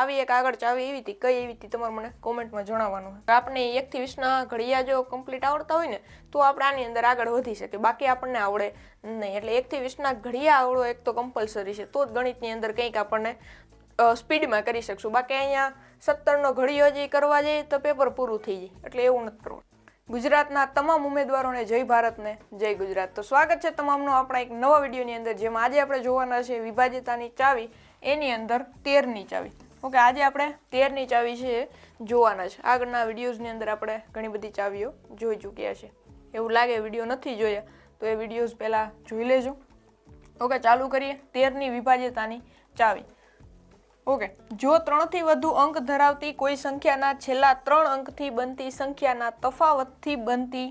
આવી એક આગળ ચાવી એવી હતી, કઈ એવી હતી તમારે મને કોમેન્ટમાં જણાવવાનું આપણે એકથી વીસના ઘડિયા જો કમ્પ્લીટ આવડતા હોય ને, તો આપણે આની અંદર આગળ વધી શકીએ. બાકી આપણને આવડે નહીં. એટલે એકથી વીસના ઘડિયા આવડો એક તો કમ્પલસરી છે. તો જ ગણિતની અંદર કંઈક આપણને સ્પીડમાં કરી શકશું. બાકી અહીંયા સત્તરનો ઘડિયો જે કરવા જઈએ તો પેપર પૂરું થઈ જાય. એટલે એવું નથી કરવું ગુજરાતના તમામ ઉમેદવારોને જય ભારતને જય ગુજરાત. તો સ્વાગત છે તમામનો આપણા એક નવા વિડીયોની અંદર, જેમાં આજે આપણે જોવાના છે વિભાજ્યતાની ચાવી, એની અંદર તેરની ચાવી. ઓકે, આજે આપણે તેરની ચાવી છે જોવાના છે. આગળના વિડીયોઝની અંદર આપણે ઘણી બધી ચાવીઓ જોઈ ચૂક્યા છે. એવું લાગે વીડિયો નથી જોયા, તો એ વિડીયોઝ પહેલાં જોઈ લેજો. ઓકે, ચાલુ કરીએ તેરની વિભાજ્યતાની ચાવી. ઓકે, જો ત્રણથી વધુ અંક ધરાવતી કોઈ સંખ્યાના છેલ્લા ત્રણ અંકથી બનતી સંખ્યાના તફાવતથી બનતી,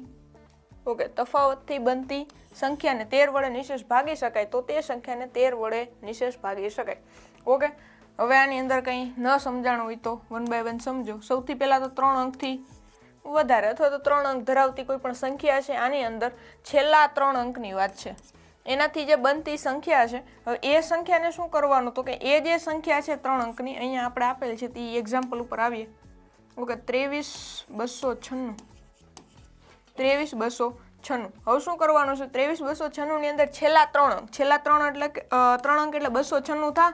ઓકે, તફાવતથી બનતી સંખ્યાને તેર વડે નિશેષ ભાગી શકાય, તો તે સંખ્યાને તેર વડે નિશેષ ભાગી શકાય. ઓકે હવે આની અંદર કંઈ ન સમજાણું હોય તો વન બાય વન સમજો. સૌથી પહેલાં તો ત્રણ અંકથી વધારે અથવા તો ત્રણ અંક ધરાવતી કોઈ પણ સંખ્યા છે, આની અંદર છેલ્લા ત્રણ અંકની વાત છે. એનાથી જે બનતી સંખ્યા છે, હવે એ સંખ્યાને શું કરવાનું? તો કે એ જે સંખ્યા છે ત્રણ અંકની, અહીંયા આપણે આપેલ છે, તે એક્ઝામ્પલ ઉપર આવીએ. ઓકે, ત્રેવીસ બસો છન્નું. ત્રેવીસ બસો છન્નું. હવે શું કરવાનું છે? ત્રેવીસ બસો છન્નુંની અંદર છેલ્લા ત્રણ અંક. છેલ્લા ત્રણ એટલે ત્રણ અંક એટલે બસો છન્નું થા.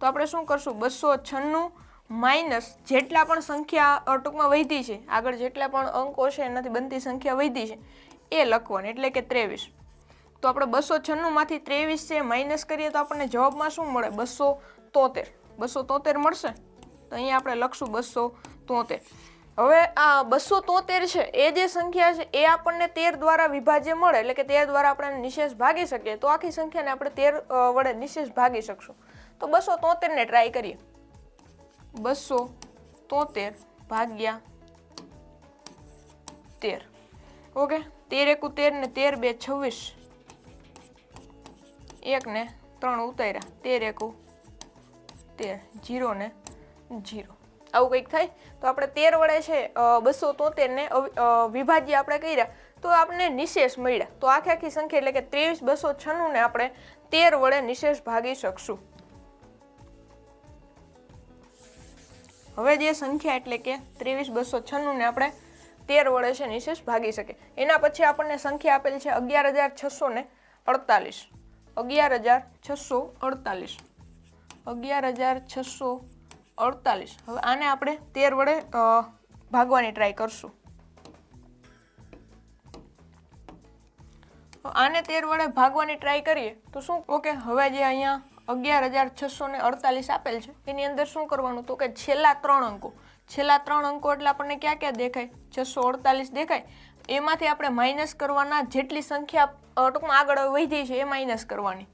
તો આપણે શું કરશું? બસો છન્નું માઇનસ જેટલા પણ સંખ્યા ટૂંકમાં વધી છે, આગળ જેટલા પણ અંકો છે એનાથી બનતી સંખ્યા વધી છે, એ લખવાની, એટલે કે ત્રેવીસ. તો આપણે બસો છન્નુંમાંથી ત્રેવીસ છે, માઇનસ કરીએ તો આપણને જવાબમાં શું મળે? બસો તોતેર. બસો તોતેર મળશે? તો અહીંયા આપણે લખશું બસો તોતેર. હવે આ બસો તોતેર છે, એ જે સંખ્યા છે, એ આપણને તેર દ્વારા વિભાજ્ય મળે, એટલે કે તેર દ્વારા આપણે નિશેષ ભાગી શકીએ. તો આખી સંખ્યાને આપણે તેર વડે નિશેષ ભાગી શકશું. તો બસો તોતેરને ટ્રાય કરીએ. બસો તોતેર ભાગ્યા તેર. ઓકે તેર એકુ તેર ને તેર બે છવ્વીસ. એક ને ત્રણ ઉતાર્યા તેર એકુ તેર જીરો ને જીરો. આવું કંઈક થાય? તો આપણે તેર વડે છે બસો તોતેર ને અવિ- અ, વિભાજ્ય આપણે કર્યા. તો આપણને નિશેષ મળ્યા. તો આખી આખી સંખ્યા એટલે કે ત્રેવીસ બસો છન્નુંને આપણે તેર વડે નિશેષ ભાગી શકશું. હવે જે સંખ્યા એટલે કે ત્રેવીસ બસો છન્નુંને આપણે તેર વડે છે નિશેષ ભાગી શકે એના પછી આપણને સંખ્યા આપેલ છે અગિયાર હજાર છસો ને અડતાલીસ. અગિયાર હજાર છસો અડતાલીસ. અગિયાર હજાર છસો અડતાલીસ. હવે આને આપણે તેર વડે ભાગવાની ટ્રાય કરશું. આને તેર વડે ભાગવાની ટ્રાય કરીએ તો શું? ઓકે, હવે જે અહીંયા અગિયાર હજાર છસો ને અડતાલીસ આપેલ છે. એની અંદર શું કરવાનું? તો કે છેલ્લા ત્રણ અંકો. છેલ્લા ત્રણ અંકો એટલે આપણને ક્યાં ક્યાં દેખાય? છસો અડતાલીસ દેખાય. એમાંથી આપણે માઇનસ કરવાના જેટલી સંખ્યા ટૂંકમાં આગળ વધી છે, એ માઇનસ કરવાની.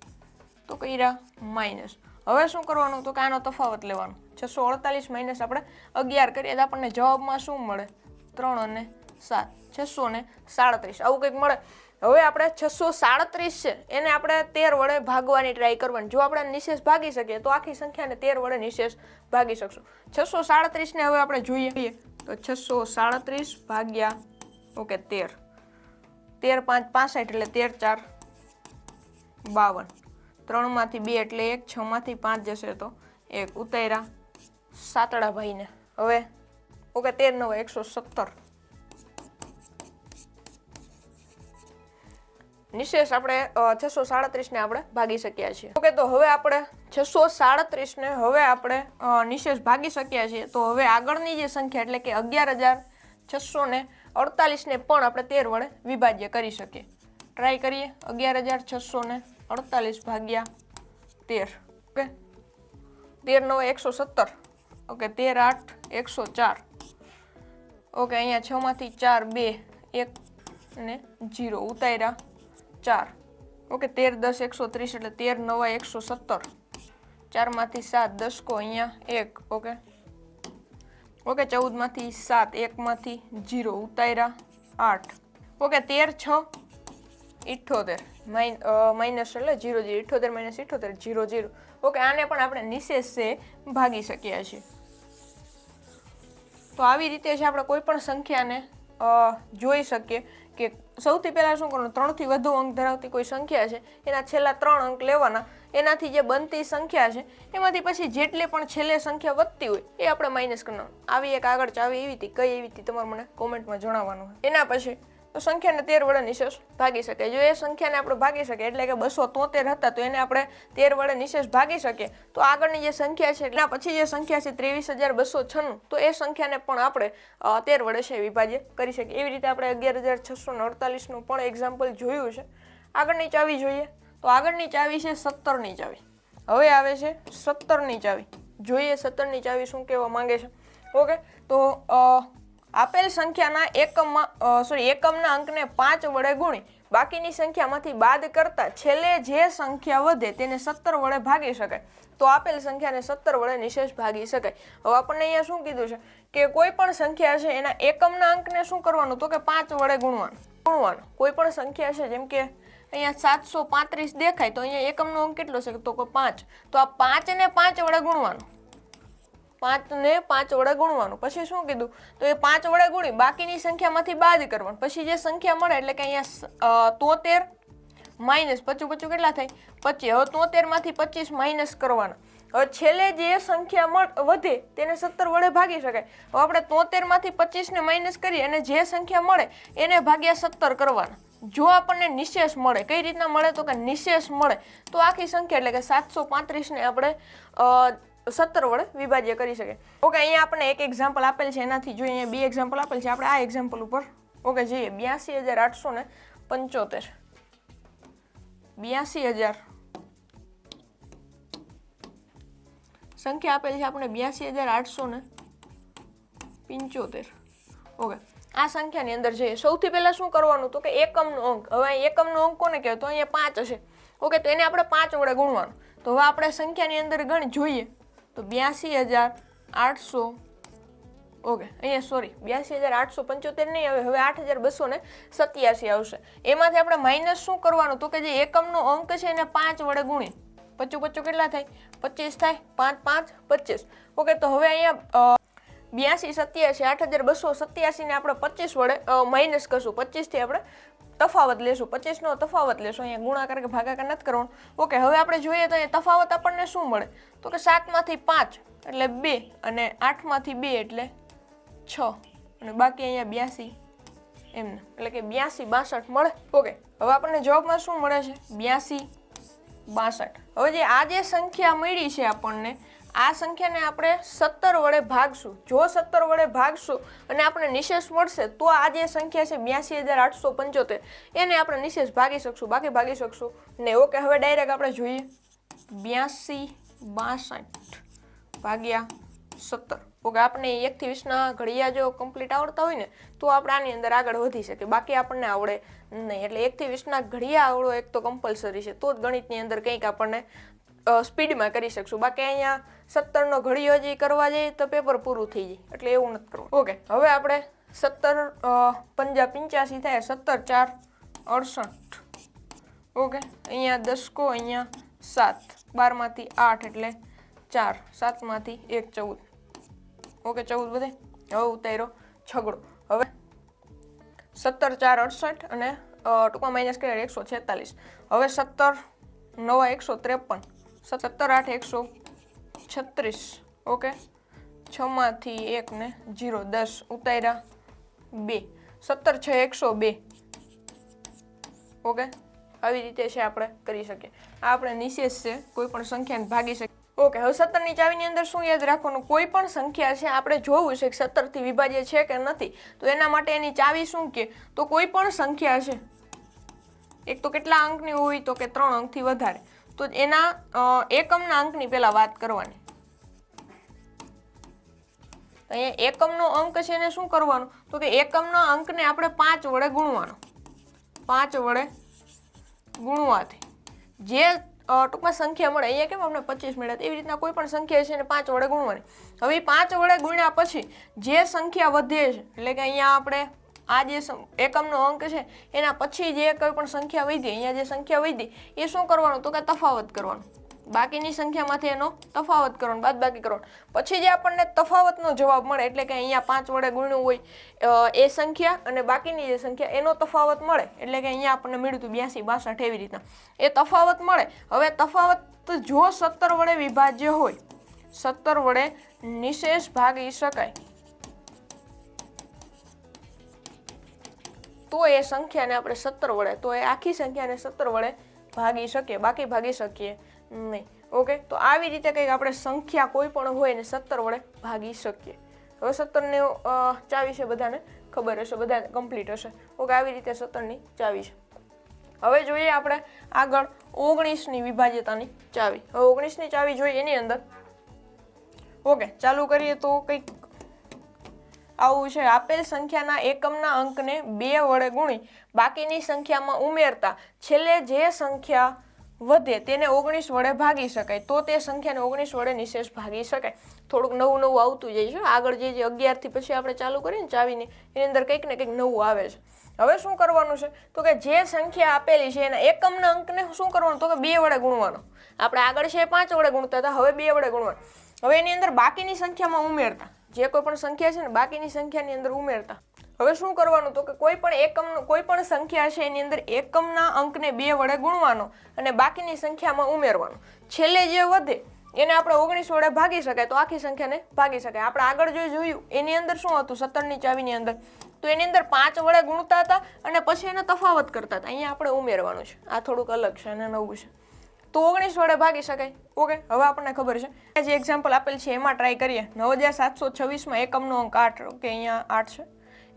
તો કર્યા માઇનસ હવે શું કરવાનું? તો કે આનો તફાવત લેવાનો. છસો અડતાલીસ માઇનસ આપણે અગિયાર કરીએ તો આપણને જવાબમાં શું મળે? ત્રણ અને સાત. છસો ને સાડત્રીસ. આવું કંઈક મળે? હવે આપણે છસો સાડત્રીસ છે. એને આપણે તેર વડે ભાગવાની ટ્રાય કરવાની. જો આપણે નિશેષ ભાગી શકીએ, તો આખી સંખ્યાને તેર વડે નિશેષ ભાગી શકશું. છસો સાડત્રીસને હવે આપણે જોઈએ. તો છસો સાડત્રીસ ભાગ્યા, ઓકે, તેર. તેર પાંચ પાસઠ એટલે તેર ચાર બાવન. ત્રણમાંથી બે એટલે એક, છમાંથી પાંચ જશે તો એક ઉતાર્યા સાતડા ભાઈને. હવે, ઓકે તેર નવ એકસો સત્તર. નિશેષ આપણે છસો સાડત્રીસને આપણે ભાગી શક્યા છીએ. ઓકે, તો હવે આપણે છસો સાડત્રીસને હવે આપણે નિશેષ ભાગી શક્યા છીએ. તો હવે આગળની જે સંખ્યા, એટલે કે અગિયાર હજાર છસો ને અડતાલીસને પણ આપણે તેર વડે વિભાજ્ય કરી શકીએ. ટ્રાય કરીએ. અગિયાર હજાર છસો ને અડતાલીસ ભાગ્યા તેર. ઓકે? તેર નવ એકસો સત્તર. ઓકે, તેર આઠ એકસો ચાર. ઓકે, અહીંયા છમાંથી ચાર બે એક ને જીરો ઉતાર્યા. ચાર. ઓકે, તેર દસ એકસો ત્રીસ એટલે તેર નવા એકસો સત્તર. ચારમાંથી સાત, દસકો અહીંયા એક, ઓકે? ઓકે, ચૌદમાંથી સાત, એકમાંથી જીરો, ઉતાર્યા આઠ. ઓકે, તેર છ ઇઠ્ઠોતેર માઇન માઇનસ એટલે જીરો જીરો ઇઠ્ઠોતેર માઇનસ ઇઠ્ઠોતેર જીરો જીરો. ઓકે, આને પણ આપણે નિશેષે ભાગી શકીએ છીએ. તો આવી રીતે છે આપણે કોઈ પણ સંખ્યાને જોઈ શકીએ કે સૌથી પહેલાં શું કરવાનું? ત્રણથી વધુ અંક ધરાવતી કોઈ સંખ્યા છે, એના છેલ્લા ત્રણ અંક લેવાના. એનાથી જે બનતી સંખ્યા છે, એમાંથી પછી જેટલી પણ છેલ્લે સંખ્યા વધતી હોય, એ આપણે માઇનસ કરવાનું. આવી એક આગળ ચાવી એવી હતી, કઈ એવી હતી, તમારે મને કોમેન્ટમાં જણાવવાનું. એના પછી સંખ્યાને તેર વડે નિશેષ ભાગી શકે. જો એ સંખ્યાને આપણે ભાગી શકીએ એટલે કે બસો તોતેર હતા, તો એને આપણે તેર વડે નિશેષ ભાગી શકીએ. તો આગળની જે સંખ્યા છે એના પછી જે સંખ્યા છે, ત્રેવીસ હજાર બસો છન્નું, તો એ સંખ્યાને પણ આપણે તેર વડે છે વિભાજ્ય કરી શકીએ. એવી રીતે આપણે અગિયાર હજાર છસો ને અડતાલીસનું પણ એક્ઝામ્પલ જોયું છે. આગળની ચાવી જોઈએ. તો આગળની ચાવી છે સત્તરની ચાવી. હવે આવે છે સત્તરની ચાવી. જોઈએ સત્તરની ચાવી શું કહેવા માંગે છે. ઓકે, તો આપેલ સંખ્યાના એકમમાં સોરી એકમના અંકને પાંચ વડે ગુણી, બાકીની સંખ્યામાંથી બાદ કરતા છેલ્લે જે સંખ્યા વધે તેને સત્તર વડે ભાગી શકાય. તો આપેલ સંખ્યાને સત્તર વડે નિશેષ ભાગી શકાય. હવે આપણને અહીંયા શું કીધું છે? કે કોઈ પણ સંખ્યા છે, એના એકમના અંકને શું કરવાનું? તો કે પાંચ વડે ગુણવાનું. ગુણવાનું. કોઈ પણ સંખ્યા છે, જેમ કે અહીંયા સાતસો પાંત્રીસ દેખાય, તો અહીંયા એકમનો અંક કેટલો છે? તો કે પાંચ. તો આ પાંચને પાંચ વડે ગુણવાનું. પાંચને પાંચ વડે ગુણવાનું. પછી શું કીધું? તો એ પાંચ વડે ગુણી, બાકીની સંખ્યામાંથી બાદ કરવાનું. પછી જે સંખ્યા મળે, એટલે કે અહીંયા તોતેર માઇનસ પચું પચું કેટલા થાય? પચીસ. હવે તોતેરમાંથી પચીસ માઇનસ કરવાના. હવે છેલ્લે જે સંખ્યા મળ, વધે, તેને સત્તર વડે ભાગી શકાય. હવે આપણે તોતેરમાંથી પચીસને માઇનસ કરીએ અને જે સંખ્યા મળે, એને ભાગ્યા સત્તર કરવાના. જો આપણને નિશેષ મળે, કઈ રીતના મળે તો કે નિશેષ મળે, તો આખી સંખ્યા, એટલે કે સાતસો પાંત્રીસને આપણે સત્તર વડે વિભાજ્ય કરી શકે. ઓકે, અહીંયા આપણને એક એક્ઝામ્પલ આપેલ છે, એનાથી જોઈએ, અહીંયા બે એક્ઝામ્પલ આપેલ છે. આપણે આ એક્ઝામ્પલ ઉપર, ઓકે, જઈએ બ્યાસી હજાર આઠસો ને પંચોતેર. બ્યાસી હજાર. સંખ્યા આપેલ છે આપણે બ્યાસી હજાર આઠસો ને પંચોતેર. ઓકે, આ સંખ્યાની અંદર જઈએ. સૌથી પહેલાં શું કરવાનું? તો કે એકમનો અંક. હવે એકમનો અંક કોને કહેવાય? તો અહીંયા પાંચ હશે. ઓકે, તો એને આપણે પાંચ વડે ગુણવાનું. તો હવે આપણે સંખ્યાની અંદર ગણ જોઈએ. તો બ્યાસી હજાર આઠસો, ઓકે, અહીંયા સોરી બ્યાસી હજાર આઠસો પંચોતેર નહીં આવે, હવે આઠ હજાર બસો ને સત્યાસી આવશે. એમાંથી આપણે માઇનસ શું કરવાનું? તો કે જે એકમનો અંક છે એને પાંચ વડે ગુણી પચું પચું કેટલા થાય? પચીસ થાય, પાંચ પાંચ પચીસ ઓકે, તો હવે અહીંયા બ્યાસી સત્યાસી, આઠ હજાર બસો સત્યાસીને આપણે પચીસ વડે માઇનસ કરશું. પચીસથી આપણે તફાવત લેશું, પચીસનો તફાવત લેશું, અહીંયા ગુણાકાર કે ભાગાકાર નથી કરવાનું. ઓકે, હવે આપણે જોઈએ તો અહીંયા તફાવત આપણને શું મળે? તો કે સાતમાંથી પાંચ એટલે બે અને આઠમાંથી બે એટલે છ. અને બાકી અહીંયા બ્યાસી એમને એટલે કે બ્યાસી બાસઠ મળે. ઓકે, હવે આપણને જવાબમાં શું મળે છે? બ્યાસી બાસઠ. હવે જે આ જે સંખ્યા મળી છે આપણને આ સંખ્યાને આપણે સત્તર વડે ભાગશું. જો સત્તર વડે ભાગશું અને આપણે નિશેષ મળશે, તો આ જે સંખ્યા છે બ્યાસી હજાર આઠસો પંચોતેર, એને આપણે નિશેષ ભાગી શકશું. બાકી ભાગી શકશું ને ઓકે, હવે ડાયરેક્ટ આપણે જોઈએ. બ્યાસી બાસઠ ભાગ્યા સત્તર. ઓકે, આપણે એકથી વીસના ઘડિયા જો કમ્પ્લીટ આવડતા હોય ને, તો આપણે આની અંદર આગળ વધી શકીએ. બાકી આપણને આવડે નહીં. એટલે એકથી વીસના ઘડિયા આવડો એક તો કમ્પલસરી છે. તો જ ગણિતની અંદર કંઈક આપણને સ્પીડમાં કરી શકશું. બાકી અહીંયા સત્તરનો ઘડી હજી કરવા જઈએ તો પેપર પૂરું થઈ જાય. એટલે એવું નથી કરવું. ઓકે હવે આપણે સત્તર પંજા પંચ્યાસી થાય, સત્તર, ચાર, અડસઠ. ઓકે અહીંયા દસકો, અહીંયા સાત. બારમાંથી આઠ એટલે ચાર. સાતમાંથી એક ચૌદ. ઓકે ચૌદ બધે હવે ઉતાર્યો છગડો. હવે સત્તર, ચાર, અડસઠ અને ટૂંકમાં માઇનસ કરીએ એકસો છેતાલીસ. હવે સત્તર, નવા એકસો ત્રેપન. સત્તર, આઠ, એકસો છત્રીસ, ઓકે? છમાંથી એક ને જીરો દસ ઉતાર્યા બે. સત્તર છ, એકસો બે. ઓકે? આવી રીતે છે આપણે કરી શકીએ. આ આપણે નિશેષ છે, કોઈ પણ સંખ્યાને ભાગી શકીએ. ઓકે, હવે સત્તરની ચાવીની અંદર શું યાદ રાખવાનું? કોઈ પણ સંખ્યા છે, આપણે જોવું છે કે સત્તરથી વિભાજ્ય છે કે નથી. તો એના માટે એની ચાવી શું કે? તો કોઈ પણ સંખ્યા છે. એક તો કેટલા અંકની હોય તો કે ત્રણ અંકથી વધારે. તો એના એકમના અંકની પહેલા વાત કરવાની. અહીંયા એકમનો અંક છે એને શું કરવાનું? તો કે એકમના અંકને આપણે પાંચ વડે ગુણવાનો. પાંચ વડે ગુણવાથી. જે ટૂંકમાં સંખ્યા મળે, અહીંયા કેમ આપણે પચીસ મળ્યા? એવી રીતના કોઈ પણ સંખ્યા છે એને પાંચ વડે ગુણવાની. હવે પાંચ વડે ગુણ્યા પછી જે સંખ્યા વધે છે, એટલે કે અહીંયા આપણે આ જે એકમનો અંક છે, એના પછી જે કોઈ પણ સંખ્યા વધી, અહીંયા જે સંખ્યા વધી, એ શું કરવાનું? તો કે તફાવત કરવાનું. બાકીની સંખ્યામાંથી એનો તફાવત કરવાનો બાદ બાકી કરવાનો. પછી જે આપણને તફાવતનો જવાબ મળે, એટલે કે અહીંયા પાંચ વડે ગુણ્યું હોય એ સંખ્યા અને બાકીની જે સંખ્યા, એનો તફાવત મળે. એટલે કે અહીંયા આપણને મળ્યું હતું બ્યાસી, બાસઠ એવી રીતના. એ તફાવત મળે. હવે તફાવત જો સત્તર વડે વિભાજ્ય હોય, સત્તર વડે નિશેષ ભાગી શકાય. તો એ સંખ્યાને આપણે સત્તર વડે, તો એ આખી સંખ્યાને સત્તર વડે ભાગી શકીએ, બાકી ભાગી શકીએ નહીં. ઓકે? તો આવી રીતે કંઈક આપણે સંખ્યા કોઈ પણ હોય ને સત્તર વડે ભાગી શકીએ. હવે સત્તરની ચાવી છે બધાને? ખબર હશે, બધાને કમ્પ્લીટ હશે. ઓકે, આવી રીતે સત્તરની ચાવી છે. હવે જોઈએ આપણે આગળ ઓગણીસની વિભાજ્યતાની ચાવી. હવે ઓગણીસની ચાવી જોઈએ એની અંદર. ઓકે, ચાલુ કરીએ તો કંઈક આવું છે. આપેલ સંખ્યાના એકમના અંકને બે વડે ગુણી બાકીની સંખ્યામાં ઉમેરતા છેલ્લે જે સંખ્યા વધે તેને ઓગણીસ વડે ભાગી શકાય. તો તે સંખ્યાને ઓગણીસ વડે નિશેષ ભાગી શકાય. થોડુંક નવું નવું આવતું જાય છે. આગળ જે જે અગિયારથી પછી આપણે ચાલુ કરીએ ને ચાવીની, એની અંદર કંઈક ને કંઈક નવું આવે છે. હવે શું કરવાનું છે? તો કે જે સંખ્યા આપેલી છે એના એકમના અંકને શું કરવાનું? તો કે બે વડે ગુણવાનો. આપણે આગળ છે પાંચ વડે ગુણતા હતા, હવે બે વડે ગુણવાનું. હવે એની અંદર બાકીની સંખ્યામાં ઉમેરતા. જે કોઈ પણ સંખ્યા છે ને, બાકીની સંખ્યાની અંદર ઉમેરતા. હવે શું કરવાનું? તો કે કોઈ પણ એકમ, કોઈ પણ સંખ્યા છે એની અંદર એકમના અંકને બે વડે ગુણવાનો અને બાકીની સંખ્યામાં ઉમેરવાનો. છેલ્લે જે વધે, એને આપણે ઓગણીસ વડે ભાગી શકાય, તો આખી સંખ્યાને ભાગી શકાય. આપણે આગળ જે જોયું, એની અંદર શું હતું? સત્તરની ચાવીની અંદર. તો એની અંદર પાંચ વડે ગુણતા હતા અને પછી એને તફાવત કરતા હતા. અહીંયા આપણે ઉમેરવાનું છે. આ થોડુંક અલગ છે અને નવું છે. તો ઓગણીસ વડે ભાગી શકાય. ઓકે, હવે આપણને ખબર છે. જે એક્ઝામ્પલ આપેલ છે, એમાં ટ્રાય કરીએ. નવ હજાર સાતસો છવ્વીસમાં એકમનો અંક આઠ, ઓકે, અહીંયા આઠ છે.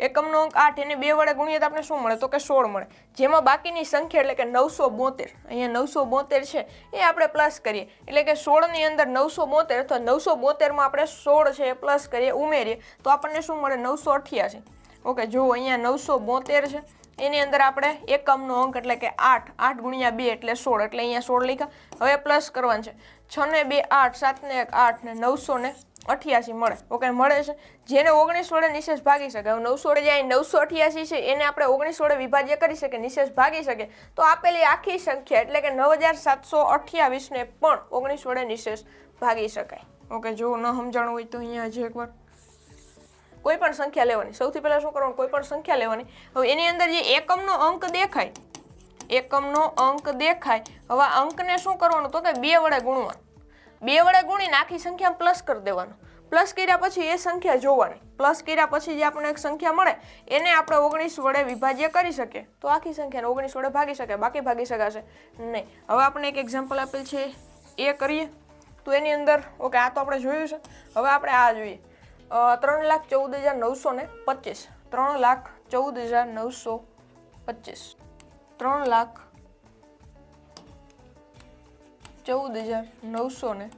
એકમનો અંક આઠ, એને બે વડે ગુણીએ તો આપણે શું મળે? તો કે સોળ મળે. જેમાં બાકીની સંખ્યા એટલે કે નવસો બોતેર. અહીંયા નવસો બોતેર છે, એ આપણે પ્લસ કરીએ. એટલે કે સોળની અંદર નવસો બોતેર અથવા નવસો બોતેરમાં આપણે સોળ છે એ પ્લસ કરીએ, ઉમેરીએ, તો આપણને શું મળે? નવસો અઠ્યાસી. ઓકે જો અહીંયા નવસો બોતેર છે. એની અંદર આપણે એકમનો અંક એટલે કે આઠ આઠ ગુણ્યા બે એટલે સોળ, એટલે અહીંયા સોળ લખ્યા. હવે પ્લસ કરવાનું છે. છ ને બે આઠ, સાત ને એક આઠ ને નવસો ને અઠ્યાસી મળે. ઓકે મળે છે. જેને ઓગણીસ વડે નિશેષ ભાગી શકે. હવે નવસો વડે જાય, નવસો અઠ્યાસી છે, એને આપણે ઓગણીસ વડે વિભાજ્ય કરી શકીએ, નિશેષ ભાગી શકે તો આપેલી આખી સંખ્યા એટલે કે નવ હજાર સાતસો અઠ્યાવીસને પણ ઓગણીસ વડે નિશેષ ભાગી શકાય. ઓકે જો ન સમજાણું હોય તો અહીંયા હજી એકવાર. કોઈ પણ સંખ્યા લેવાની. સૌથી પહેલાં શું કરવાનું? કોઈ પણ સંખ્યા લેવાની. હવે એની અંદર જે એકમનો અંક દેખાય, એકમનો અંક દેખાય, હવે અંકને શું કરવાનું? તો કે બે વડે ગુણવાનું. બે વડે ગુણીને આખી સંખ્યા પ્લસ કરી દેવાનું. પ્લસ કર્યા પછી એ સંખ્યા જોવાની. પ્લસ કર્યા પછી જે આપણને એક સંખ્યા મળે, એને આપણે ઓગણીસ વડે વિભાજ્ય કરી શકીએ. તો આખી સંખ્યાને ઓગણીસ વડે ભાગી શકે બાકી ભાગી શકાશે નહીં. હવે આપણે એક એક્ઝામ્પલ આપેલ છે. એ કરીએ. તો એની અંદર, ઓકે, આ તો આપણે જોયું છે. હવે આપણે આ જોઈએ. ત્રણ લાખ ચૌદ હજાર નવસો ને પચીસ. ત્રણ લાખ ચૌદ હજાર નવસો પચીસ. ત્રણ લાખ ચૌદ હજાર નવસો ને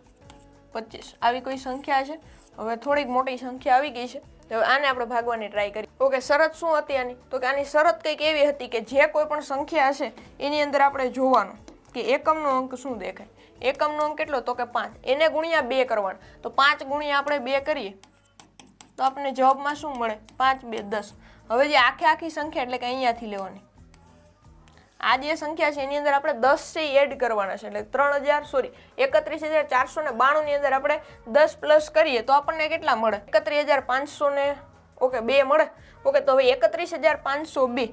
પચીસ. આવી કોઈ સંખ્યા છે? હવે થોડીક મોટી સંખ્યા આવી ગઈ છે. હવે આને આપણે ભાગવાની ટ્રાય કરી ઓકે, શરત શું હતી આની? તો કે આની શરત કંઈક એવી હતી કે જે કોઈ પણ સંખ્યા હશે, એની અંદર આપણે જોવાનું કે એકમનો અંક શું દેખાય? એકમનો અંક કેટલો? તો કે પાંચ. એને ગુણ્યા બે કરવાનો. તો પાંચ ગુણ્યા આપણે બે કરીએ. તો આપણને જવાબમાં શું મળે? પાંચ, બે, દસ. હવે જે આખે આખી સંખ્યા એટલે કે અહીંયાથી લેવાની. આ જે સંખ્યા છે, એની અંદર આપણે દસ છે એડ કરવાના છે. એટલે ત્રણ હજાર સોરી એકત્રીસ હજાર ચારસો ને બાણુંની અંદર આપણે દસ પ્લસ કરીએ તો આપણને કેટલા મળે? એકત્રીસ હજાર પાંચસો ને, ઓકે, બે મળે. ઓકે, તો હવે એકત્રીસ હજાર પાંચસો બે.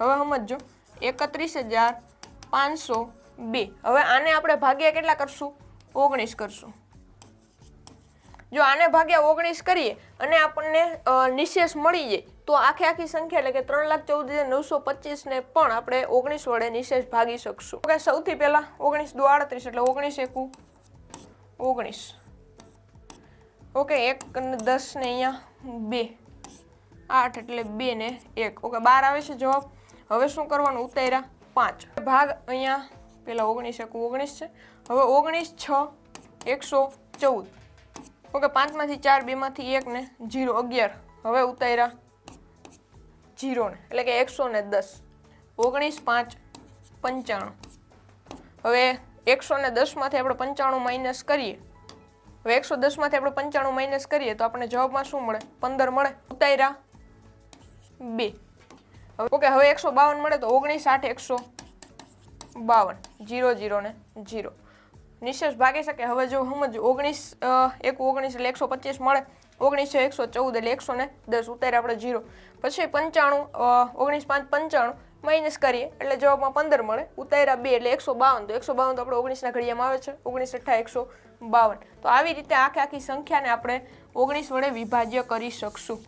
હવે સમજો એકત્રીસ હજાર પાંચસો બે. હવે આને આપણે ભાગ્યા કેટલા કરશું? ઓગણીસ કરશું. જો આને ભાગ્યા ઓગણીસ કરીએ અને આપણને નિશેષ મળી જાય, તો આખી આખી સંખ્યા એટલે કે ત્રણ લાખ ચૌદ હજાર નવસો પચીસને પણ આપણે ઓગણીસ વડે નિશેષ ભાગી શકશું. ઓકે, સૌથી પહેલાં ઓગણીસ દો આડત્રીસ એટલે ઓગણીસ એકું. ઓગણીસ. ઓકે, એક અને દસ ને અહીંયા બે. આઠ એટલે બે ને એક. ઓકે, બાર આવે છે જવાબ. હવે શું કરવાનું? ઉતાર્યા પાંચ. ભાગ અહીંયા, પેલા ઓગણીસ એકું ઓગણીસ છે. હવે ઓગણીસ, છ, એકસો ચૌદ. ઓકે, પાંચમાંથી ચાર, બેમાંથી એક ને જીરો, અગિયાર. હવે ઉતાર્યા જીરો ને એટલે કે એકસો ને દસ. ઓગણીસ, પાંચ, પંચાણું. હવે એકસો ને દસમાંથી આપણે પંચાણું માઇનસ કરીએ. હવે એકસો દસમાંથી આપણે પંચાણું માઇનસ કરીએ તો આપણને જવાબમાં શું મળે? પંદર મળે. ઉતાર્યા બે. હવે ઓકે, હવે એકસો બાવન મળે તો ઓગણીસ, આઠ, એકસો બાવન. જીરો જીરો ને જીરો. નિશેષ ભાગી શકે હવે જો સમજ ઓગણીસ એક ઓગણીસ એટલે એકસો પચીસ મળે, ઓગણીસો એકસો ચૌદ એટલે એકસો ને દસ ઉતારે આપણે જીરો પછી પંચાણું ઓગણીસ પાંચ પંચાણું માઇનસ કરીએ એટલે જવાબમાં પંદર મળે, ઉતાર્યા બે એટલે એકસો બાવન. તો એકસો બાવન તો આપણે ઓગણીસના ઘડિયામાં આવે છે, ઓગણીસ અઠ્ઠા એકસો બાવન. તો આવી રીતે આખી આખી સંખ્યાને આપણે ઓગણીસ વડે વિભાજ્ય કરી શકશું.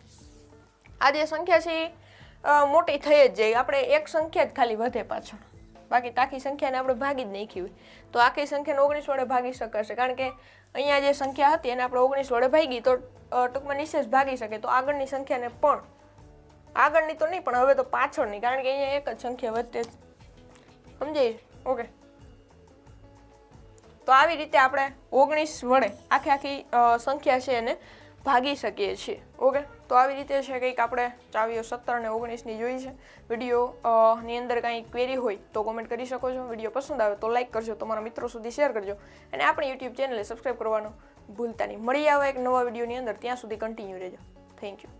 આ જે સંખ્યા છે એ મોટી થઈ જ જાય. આપણે એક સંખ્યા જ ખાલી વધે પાછળ. બાકી આખી સંખ્યાને આપણે ભાગી જ નાખી હોય. તો આખી સંખ્યાને ઓગણીસ વડે ભાગી શકાશે. કારણ કે અહીંયા જે સંખ્યા હતી એને આપણે ઓગણીસ વડે ભાગી તો ટૂંકમાં નિશેષ ભાગી શકે. તો આગળની સંખ્યાને પણ, આગળની તો નહીં, પણ હવે તો પાછળની. કારણ કે અહીંયા એક જ સંખ્યા વધતે સમજાય ઓકે. તો આવી રીતે આપણે ઓગણીસ વડે આખી આખી સંખ્યા છે એને ભાગી શકીએ છીએ, ઓકે? તો આવી રીતે છે કંઈક આપણે ચાવીઓ સત્તર અને ઓગણીસની જોઈ છે. વીડિયો ની અંદર કાંઈ ક્વેરી હોય તો કોમેન્ટ કરી શકો છો. વીડિયો પસંદ આવે તો લાઇક કરજો, તમારા મિત્રો સુધી શેર કરજો. અને આપણી યુટ્યુબ ચેનલને સબસ્ક્રાઈબ કરવાનું ભૂલતા નહીં. મળી આવે એક નવા વિડીયોની અંદર, ત્યાં સુધી કન્ટિન્યુ રહેજો. Thank you